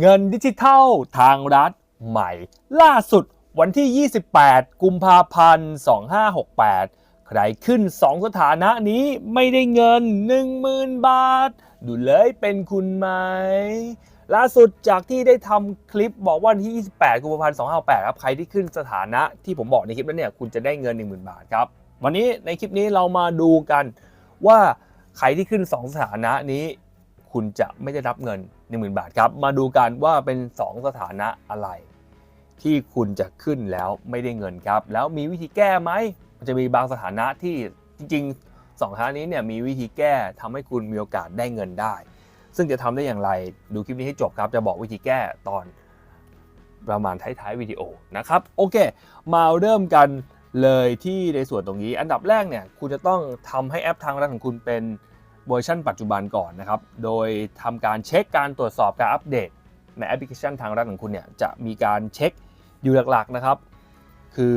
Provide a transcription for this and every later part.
เงินดิจิทัลทางรัฐใหม่ ล่าสุดวันที่ 28 กุมภาพันธ์ 2568 ใครขึ้น 2 สถานะนี้ไม่ได้เงิน 10,000 บาท ดูเลยเป็นคุณไหม ล่าสุดจากที่ได้ทำคลิปบอกว่าวันที่ 28 กุมภาพันธ์ 2568 ครับ ใครที่ขึ้นสถานะที่ผมบอกในคลิปนั้นเนี่ย คุณจะได้เงิน 10,000 บาทครับ วันนี้ในคลิปนี้เรามาดูกันว่าใครที่ขึ้น 2 สถานะนี้ คุณจะไม่ได้รับเงิน 10,000 บาทครับ มาดูกันว่าเป็น 2 สถานะอะไร ที่คุณจะขึ้นแล้วไม่ได้เงินครับ แล้วมีวิธีแก้ไหมมันจะมีบางสถานะที่จริงๆสองสถานะนี้เนี่ยมีวิธีแก้ทำให้คุณมีโอกาสได้เงินได้ ซึ่งจะทำได้อย่างไรดูคลิปนี้ให้จบครับ จะบอกวิธีแก้ตอนประมาณท้ายๆวิดีโอนะครับโอเค มาเริ่มกันเลยที่ในส่วนตรงนี้ อันดับแรกเนี่ยคุณจะต้องทำให้แอปทางรัฐของคุณเป็น เวอร์ชันปัจจุบันก่อนนะครับ โดยทำการเช็คการตรวจสอบการอัปเดต ในแอปพลิเคชันทางรัฐของคุณเนี่ยจะมีการเช็คอยู่หลักๆนะครับ คือ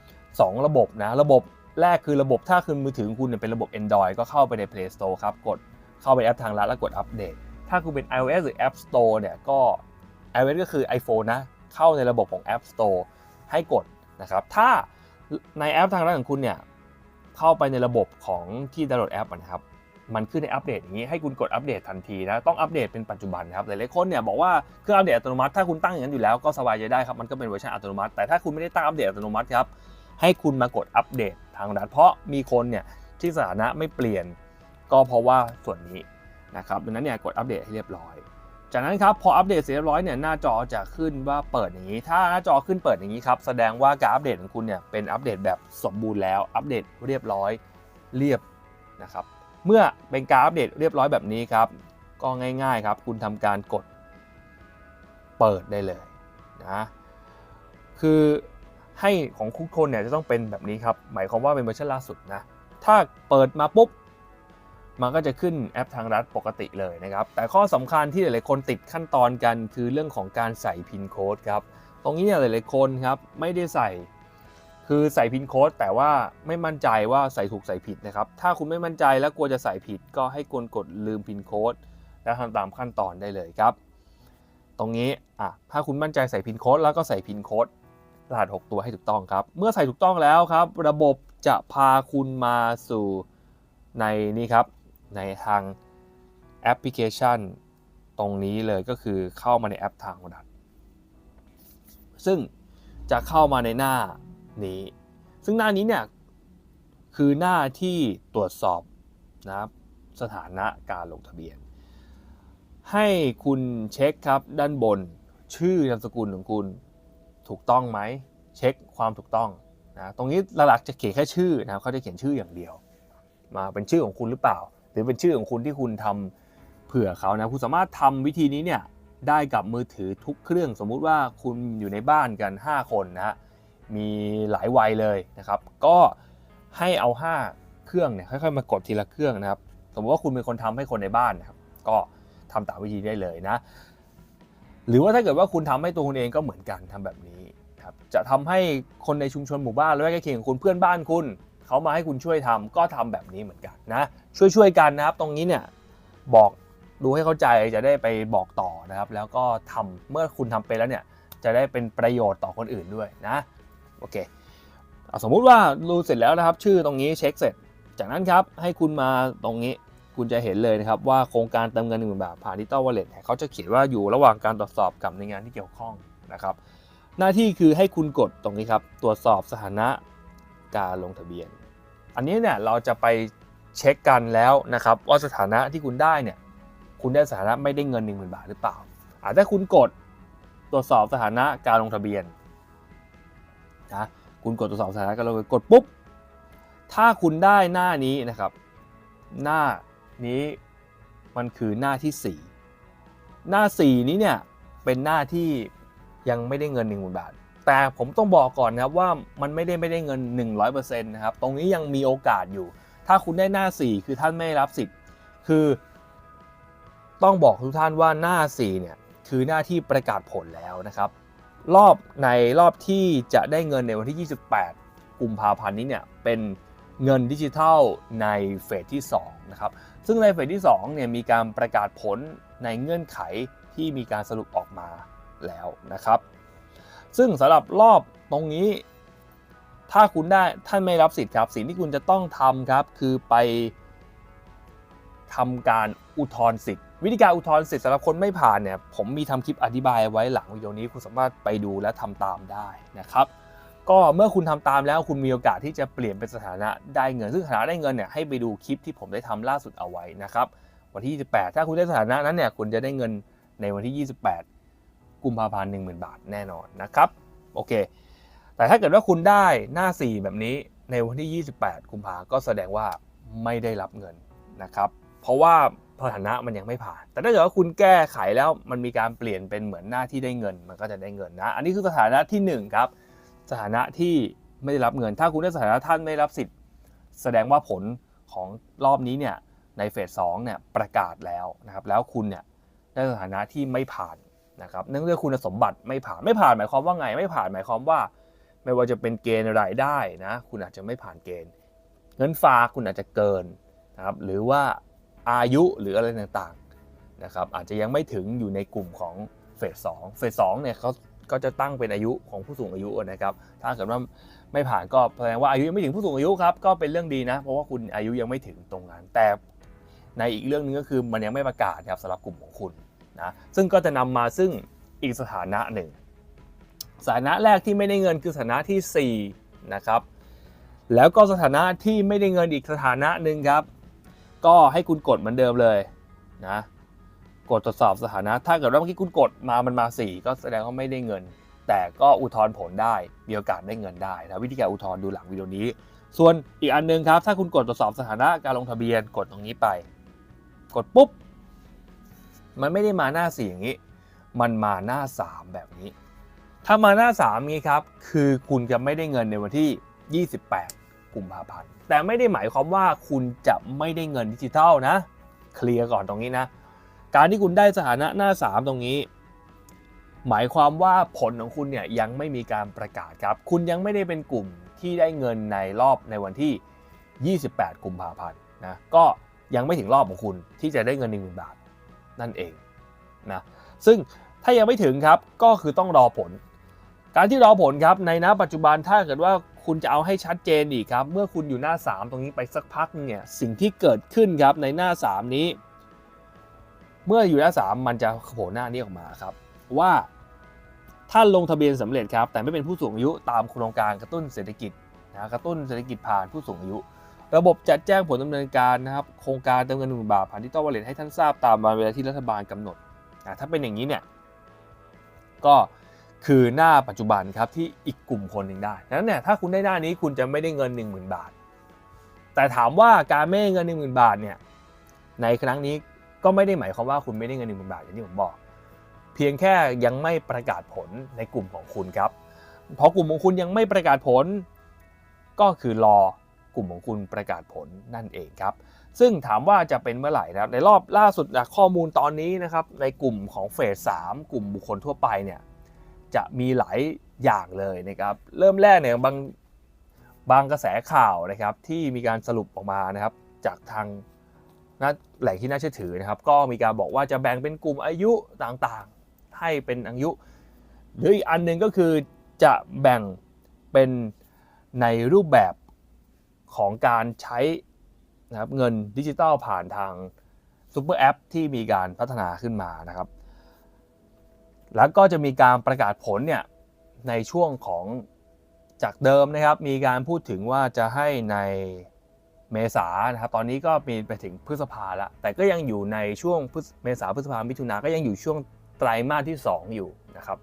2 ระบบนะ ระบบแรกคือระบบถ้าคือมือถือของคุณเนี่ยเป็นระบบ Android ก็เข้าไปใน Play Store ครับ กดเข้าไปแอปทางรัฐแล้วกดอัปเดต ถ้าคุณเป็น iOS หรือ App Store เนี่ยก็ iOS ก็คือ iPhone นะ เข้าในระบบของ App Store ให้กดนะครับ ถ้าในแอปทางรัฐของคุณเนี่ยเข้าไปในระบบของที่ดาวน์โหลดแอปนะครับ มันขึ้นในอัปเดตอย่างนี้ให้คุณกดอัปเดตทันทีนะต้องอัปเดตเป็นปัจจุบันครับหลายๆคนเนี่ยบอกว่าเครื่องอัปเดตอัตโนมัติถ้าคุณตั้งอย่างนั้นอยู่แล้วก็สบายใจได้ครับมันก็เป็นเวอร์ชันอัตโนมัติแต่ถ้าคุณไม่ได้ตั้งอัปเดตอัตโนมัติครับให้คุณมากดอัปเดตทางรัฐเพราะมีคนเนี่ยที่สถานะไม่เปลี่ยน ก็เพราะว่าส่วนนี้นะครับดังนั้นเนี่ยกดอัปเดตให้เรียบร้อย จากนั้นครับพออัปเดตเสร็จเรียบร้อยเนี่ยหน้าจอจะขึ้นว่าเปิดอย่างนี้ ถ้าหน้าจอขึ้นเปิดอย่างนี้ครับแสดงว่าการอัปเดตของคุณเนี่ยเป็นอัปเดตแบบสมบูรณ์แล้วอัปเดตเรียบร้อยเรียบนะครับ เมื่อเป็นการอัปเดตเรียบร้อยแบบนี้ครับ ก็ง่ายๆครับ คุณทำการกดเปิดได้เลยนะคือให้ของทุกคนเนี่ยจะต้องเป็นแบบนี้ครับ หมายความว่าเป็นเวอร์ชันล่าสุดนะ ถ้าเปิดมาปุ๊บ มันก็จะขึ้นแอปทางรัฐปกติเลยนะครับ แต่ข้อสำคัญที่หลายๆคนติดขั้นตอนกันคือเรื่องของการใส่พินโค้ดครับ ตรงนี้เนี่ยหลายๆคนครับไม่ได้ใส่ คือใส่พินโค้ดแต่ว่าไม่มั่นใจว่าใส่ถูกใส่ผิดนะครับ ถ้าคุณไม่มั่นใจแล้วกลัวจะใส่ผิด ก็ให้กดกดลืมพินโค้ดแล้วทำตามขั้นตอนได้เลยครับ ตรงนี้อะถ้าคุณมั่นใจใส่พินโค้ดแล้วก็ใส่พินโค้ดรหัส 6 ตัวให้ถูกต้องครับ เมื่อใส่ถูกต้องแล้วครับ ระบบจะพาคุณมาสู่ในนี่ครับ ในทางแอปพลิเคชัน ตรงนี้เลยก็คือเข้ามาในแอปทางรัฐซึ่งจะเข้ามาในหน้า นี้ ซึ่งหน้านี้เนี่ยคือหน้าที่ตรวจสอบนะครับสถานะการลงทะเบียน ให้คุณเช็คครับด้านบนชื่อนามสกุลของคุณถูกต้องไหมเช็คความถูกต้องนะตรงนี้หลักๆจะเขียนแค่ชื่อนะครับเขาจะเขียนชื่ออย่างเดียว มาเป็นชื่อของคุณหรือเปล่า หรือเป็นชื่อของคุณที่คุณทำเผื่อเขานะคุณสามารถทำวิธีนี้เนี่ยได้กับมือถือทุกเครื่องสมมุติว่าคุณอยู่ในบ้านกัน 5 คนนะฮะ มีหลายวัยเลยนะครับ ก็ให้เอา 5 เครื่องเนี่ยค่อยๆมากดทีละเครื่องนะครับ สมมติว่าคุณเป็นคนทำให้คนในบ้านนะครับ ก็ทำตามวิธีได้เลยนะ หรือว่าถ้าเกิดว่าคุณทำให้ตัวคุณเองก็เหมือนกันทำแบบนี้ครับ จะทำให้คนในชุมชนหมู่บ้านและใกล้เคียงของคุณเพื่อนบ้านคุณเขามาให้คุณช่วยทำก็ทำแบบนี้เหมือนกันนะ ช่วยๆกันนะครับ ตรงนี้เนี่ยบอกดูให้เข้าใจจะได้ไปบอกต่อนะครับ แล้วก็ทำเมื่อคุณทำไปแล้วเนี่ยจะได้เป็นประโยชน์ต่อคนอื่นด้วยนะ โอเคเอสมมุติว่าดูเสร็จแล้วนะครับ ชื่อตรงนี้เช็คเสร็จ จากนั้นครับให้คุณมาตรงนี้คุณจะเห็นเลยนะครับว่าโครงการเติมเงินหนึ่งหมื่นบาทผ่านดิจิตอลวอลเล็ตเขาจะเขียนว่าอยู่ระหว่างการตรวจสอบกับในงานที่เกี่ยวข้องนะครับ หน้าที่คือให้คุณกดตรงนี้ครับตรวจสอบสถานะการลงทะเบียน อันนี้เนี่ยเราจะไปเช็คกันแล้วนะครับว่าสถานะที่คุณได้เนี่ยคุณได้สถานะไม่ได้เงิน 1 0,000 บาทหรือเปล่าอาจจะคุณกดตรวจสอบสถานะการลงทะเบียน นะคุณกดตรวจสอบสถานะการลงทะเบียกดปุ๊บ ถ้าคุณได้หน้านี้นะครับ หน้านี้มันคือหน้าที่ 4 หน้า 4 นี้เนี่ยเป็นหน้าที่ยังไม่ได้เงิน1 0,000บาท แต่ผมต้องบอกก่อนนะครับว่ามันไม่ได้ไม่ได้เงิน 100%นะครับตรงนี้ยังมีโอกาสอยู่ ถ้าคุณได้หน้า 4 คือท่านไม่รับสิทธิ์ คือ ต้องบอกทุกท่านว่าหน้า 4 เนี่ยคือหน้าที่ประกาศผลแล้วนะครับ รอบในรอบที่จะได้เงินในวันที่ 28 กุมภาพันธ์นี้เนี่ยเป็นเงินดิจิทัลในเฟสที่2นะครับซึ่งในเฟสที่2เนี่ยมีการประกาศผลในเงื่อนไขที่มีการสรุปออกมาแล้วนะครับ ซึ่งสำหรับรอบตรงนี้ ถ้าคุณได้ท่านไม่รับสิทธิ์ครับ สิ่งที่คุณจะต้องทำครับ คือไปทำการอุทธรณ์สิทธิ์ วิธีการอุทธรณ์สิทธิ์สำหรับคนไม่ผ่านเนี่ยผมมีทำคลิปอธิบายไว้หลังวิดีโอนี้คุณสามารถไปดูและทำตามได้นะครับ ก็เมื่อคุณทำตามแล้วคุณมีโอกาสที่จะเปลี่ยนเป็นสถานะได้เงิน ซึ่งสถานะได้เงินเนี่ยให้ไปดูคลิปที่ผมได้ทำล่าสุดเอาไว้นะครับวันที่ 28 ถ้าคุณได้สถานะนั้นเนี่ยคุณจะได้เงินในวันที่ 28 กุมภาพันธ์10,000บาทแน่นอนนะครับโอเค แต่ถ้าเกิดว่าคุณได้หน้า 4 แบบนี้ในวันที่ 28 กุมภาก็แสดงว่าไม่ได้รับเงินนะครับ เพราะว่า สถานะมันยังไม่ผ่าน แต่ถ้าเกิดว่าคุณแก้ไขแล้วมันมีการเปลี่ยนเป็นเหมือนหน้าที่ได้เงิน มันก็จะได้เงินนะ อันนี้คือสถานะที่1ครับสถานะที่ไม่ได้รับเงิน ถ้าคุณได้สถานะท่านไม่รับสิทธิ์ แสดงว่าผลของรอบนี้เนี่ยในเฟสสองเนี่ยประกาศแล้วนะครับแล้วคุณเนี่ยได้สถานะที่ไม่ผ่านนะครับเนื่องด้วยคุณสมบัติไม่ผ่านไม่ผ่านหมายความว่าไงไม่ผ่านหมายความว่า ไม่ว่าจะเป็นเกณฑ์รายได้นะคุณอาจจะไม่ผ่านเกณฑ์ เงินฝากคุณอาจจะเกินนะครับหรือว่า อายุหรืออะไรต่างๆนะครับอาจจะยังไม่ถึงอยู่ในกลุ่มของเฟสสองเฟสสองเนี่ยเขาก็จะตั้งเป็นอายุของผู้สูงอายุนะครับถ้าเกิดว่าไม่ผ่านก็แสดงว่าอายุยังไม่ถึงผู้สูงอายุครับก็เป็นเรื่องดีนะ เพราะว่าคุณอายุยังไม่ถึงตรงนั้น แต่ในอีกเรื่องหนึงก็คือมันยังไม่ประกาศครับสำหรับกลุ่มของคุณนะซึ่งก็จะนำมาซึ่งอีกสถานะหนึ่งสถานะแรกที่ไม่ได้เงินคือสถานะที่4นะครับแล้วก็สถานะที่ไม่ได้เงินอีกสถานะหนึ่งครับ ก็ให้คุณกดเหมือนเดิมเลยนะกดตรวจสอบสถานะ ถ้าเกิดว่าเมื่อกี้คุณกดมามันมา 4 ก็แสดงว่าไม่ได้เงิน แต่ก็อุทธรณ์ผลได้มีโอกาสได้เงินได้นะวิธีการอุทธรณ์ดูหลังวิดีโอนี้ ส่วนอีกอันหนึงครับ ถ้าคุณกดตรวจสอบสถานะการลงทะเบียนกดตรงนี้ไป กดปุ๊บ มันไม่ได้มาหน้า4อย่างนี้ มันมาหน้า 3 แบบนี้ ถ้ามาหน้า3นี้ครับคือคุณจะไม่ได้เงินในวันที่ 28 กุมภาพันธ์แต่ไม่ได้หมายความว่าคุณจะไม่ได้เงินดิจิทัลนะ เคลียร์ก่อนตรงนี้นะ การที่คุณได้สถานะหน้า 3 ตรงนี้ หมายความว่าผลของคุณเนี่ยยังไม่มีการประกาศครับ คุณยังไม่ได้เป็นกลุ่มที่ได้เงินในรอบในวันที่ 28 กุมภาพันธ์นะก็ยังไม่ถึงรอบของคุณที่จะได้เงิน 1 0,000 บาท นั่นเองนะซึ่งถ้ายังไม่ถึงครับก็คือต้องรอผล การที่รอผลครับในณปัจจุบันถ้าเกิดว่า คุณจะเอาให้ชัดเจนอีกครับ เมื่อคุณอยู่หน้า 3 ตรงนี้ไปสักพักเนี่ยสิ่งที่เกิดขึ้นครับในหน้า 3 นี้ เมื่ออยู่หน้า 3 มันจะโผล่หน้านี้ออกมาครับ ว่าท่านลงทะเบียนสำเร็จครับ แต่ไม่เป็นผู้สูงอายุตามโครงการกระตุ้นเศรษฐกิจนะกระตุ้นเศรษฐกิจผ่านผู้สูงอายุ ระบบจัดแจ้งผลดำเนินการนะครับโครงการเติมเงินหนึ่งบาทผ่านดิจิตอลวอลเล็ตให้ท่านทราบตามวันเวลาที่รัฐบาลกำหนดนะถ้าเป็นอย่างนี้เนี่ยก็ คือหน้าปัจจุบันครับที่อีกกลุ่มคนหนึ่งได้ดังนั้นเนี่ยถ้าคุณได้หน้านี้คุณจะไม่ได้เงิน 10,000 บาท แต่ถามว่าการไม่ได้เงิน 10,000 บาทเนี่ยในครั้งนี้ก็ไม่ได้หมายความว่าคุณไม่ได้เงิน 10,000 บาทอย่างที่ผมบอก เพียงแค่ยังไม่ประกาศผลในกลุ่มของคุณครับพราะกลุ่มของคุณยังไม่ประกาศผล ก็คือรอกลุ่มของคุณประกาศผลนั่นเองครับ ซึ่งถามว่าจะเป็นเมื่อไหร่นะครับในรอบล่าสุดจากข้อมูลตอนนี้นะครับในกลุ่มของเฟส3กลุ่มบุคคลทั่วไปเนี่ย จะมีหลายอย่างเลยนะครับเริ่มแรกเนี่ยบางบางกระแสข่าวนะครับที่มีการสรุปออกมานะครับจากทางนะแหล่งที่น่าเชื่อถือนะครับ ก็มีการบอกว่าจะแบ่งเป็นกลุ่มอายุต่างๆ ให้เป็นอายุ หรืออีกอันหนึ่งก็คือจะแบ่งเป็นในรูปแบบของการใช้นะครับเงินดิจิตอลผ่านทางซูเปอร์แอปที่มีการพัฒนาขึ้นมานะครับ แล้วก็จะมีการประกาศผลเนี่ยในช่วงของจากเดิมนะครับ มีการพูดถึงว่าจะให้ในเมษานะครับตอนนี้ก็มีไปถึงพฤษภาแล้วแต่ก็ยังอยู่ในช่วงเมษาพฤษภามิถุนาก็ยังอยู่ช่วงไตรมาสที่ 2 อยู่นะครับ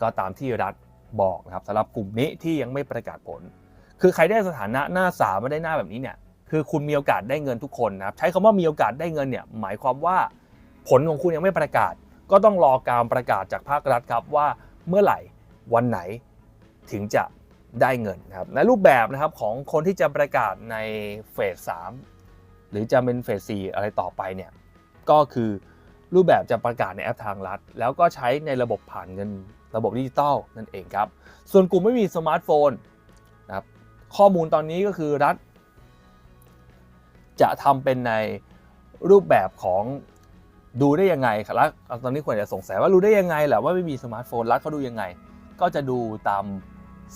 ก็ตามที่รัฐบอกนะครับสำหรับกลุ่มนี้ที่ยังไม่ประกาศผล คือใครได้สถานะหน้าสามไม่ได้หน้าแบบนี้เนี่ยคือคุณมีโอกาสได้เงินทุกคนนะครับใช้คำว่ามีโอกาสได้เงินเนี่ยหมายความว่าผลของคุณยังไม่ประกาศ ก็ต้องรอการประกาศจากภาครัฐครับว่าเมื่อไหร่วันไหนถึงจะได้เงินนะครับในรูปแบบนะครับของคนที่จะประกาศในเฟสสามหรือจะเป็นเฟสสี่อะไรต่อไปเนี่ยก็คือรูปแบบจะประกาศในแอปทางรัฐ แล้วก็ใช้ในระบบผ่านเงินระบบดิจิตอลนั่นเองครับ ส่วนกลุ่มไม่มีสมาร์ทโฟนนะครับข้อมูลตอนนี้ก็คือรัฐ จะทำเป็นในรูปแบบของ ดูได้ยังไงครับแล้วตอนนี้ควรจะสงสัยว่ารู้ได้ยังไงแหละว่าไม่มีสมาร์ทโฟนรัฐเขาดูยังไง ก็จะดูตาม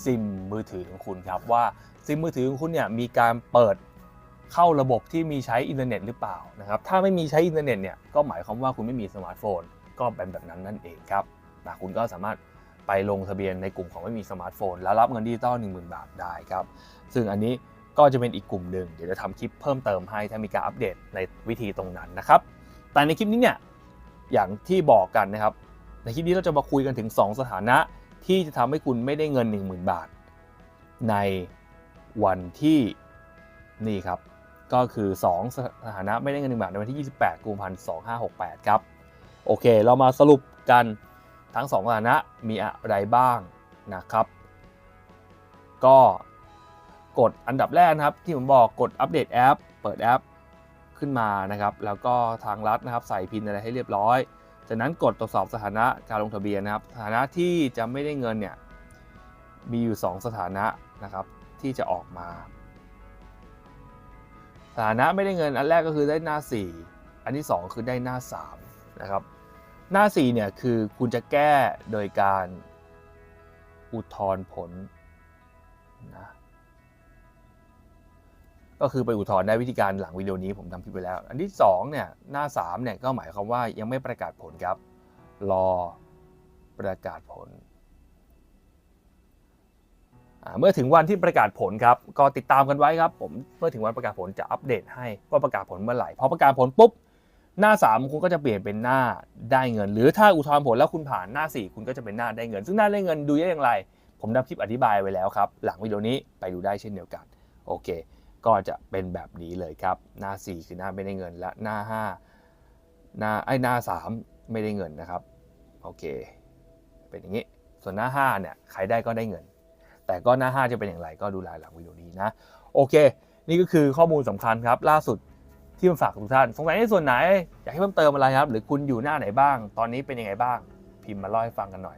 ซิมมือถือของคุณครับว่าซิมมือถือของคุณเนี่ยมีการเปิดเข้าระบบที่มีใช้อินเทอร์เน็ตหรือเปล่านะครับถ้าไม่มีใช้อินเทอร์เน็ตเนี่ยก็หมายความว่าคุณไม่มีสมาร์ทโฟน ก็เป็นแบบนั้นนั่นเองครับนะคุณก็สามารถไปลงทะเบียนในกลุ่มของไม่มีสมาร์ทโฟน แล้วรับเงินดิจิตอล10,000 บาทได้ครับซึ่งอันนี้ก็จะเป็นอีกกลุ่มหนึ่งเดี๋ยวจะทำคลิปเพิ่มเติมให้ถ้ามีการอัปเดตในวิธีตรงนั้นนะครับ แต่ในคลิปนี้เนี่ยอย่างที่บอกกันนะครับ ในคลิปนี้เราจะมาคุยกันถึง 2 สถานะที่จะทำให้คุณไม่ได้เงิน 10,000 บาท ในวันที่นี่ครับ ก็คือ 2 สถานะไม่ได้เงิน1บาทในวันที่ 28 กุมภาพันธ์ 2568 ครับ โอเค เรามาสรุปกันทั้ง 2 สถานะมีอะไรบ้างนะครับ ก็กดอันดับแรกนะครับ ที่ผมบอกกดอัปเดตแอป เปิดแอป ขึ้นมานะครับ แล้วก็ทางรัฐนะครับใส่พินอะไรให้เรียบร้อย จากนั้นกดตรวจสอบสถานะการลงทะเบียนนะครับ สถานะที่จะไม่ได้เงินเนี่ยมีอยู่ 2 สถานะนะครับที่จะออกมา สถานะไม่ได้เงินอันแรกก็คือได้หน้า 4 อันที่ 2 คือได้หน้า3นะครับหน้า 4 เนี่ยคือคุณจะแก้โดยการอุทธรณ์ผลนะ ก็คือไปอุทธรณ์ได้วิธีการหลังวิดีโอนี้ผมทำคลิปไปแล้ว อันที่2เนี่ยหน้า3เนี่ยก็หมายความว่ายังไม่ประกาศผลครับ รอประกาศผล เมื่อถึงวันที่ประกาศผลครับ ก็ติดตามกันไว้ครับ ผมเมื่อถึงวันประกาศผลจะอัปเดตให้ว่าประกาศผลเมื่อไหร่พอประกาศผลปุ๊บหน้า 3 คุณก็จะเปลี่ยนเป็นหน้าได้เงิน หรือถ้าอุทธรณ์ผลแล้วคุณผ่านหน้า 4 คุณก็จะเป็นหน้าได้เงิน ซึ่งหน้าได้เงินดูได้อย่างไร ผมทำคลิปอธิบายไว้แล้วครับ หลังวิดีโอนี้ไปดูได้เช่นเดียวกัน โอเค ก็จะเป็นแบบนี้เลยครับ หน้า 4 คือหน้าไม่ได้เงินและหน้า 5 หน้าไอ้หน้า 3 ไม่ได้เงินนะครับโอเค เป็นอย่างนี้ ส่วนหน้า 5 เนี่ยใครได้ก็ได้เงิน แต่ก็หน้า 5 จะเป็นอย่างไรก็ดูรายหลังวิดีโอนี้นะโอเค นี่ก็คือข้อมูลสำคัญครับ ล่าสุดที่มาฝากทุกท่าน สงสัยในส่วนไหน อยากให้เพิ่มเติมอะไรครับ หรือคุณอยู่หน้าไหนบ้าง ตอนนี้เป็นยังไงบ้าง พิมพ์มาเล่าให้ฟังกันหน่อย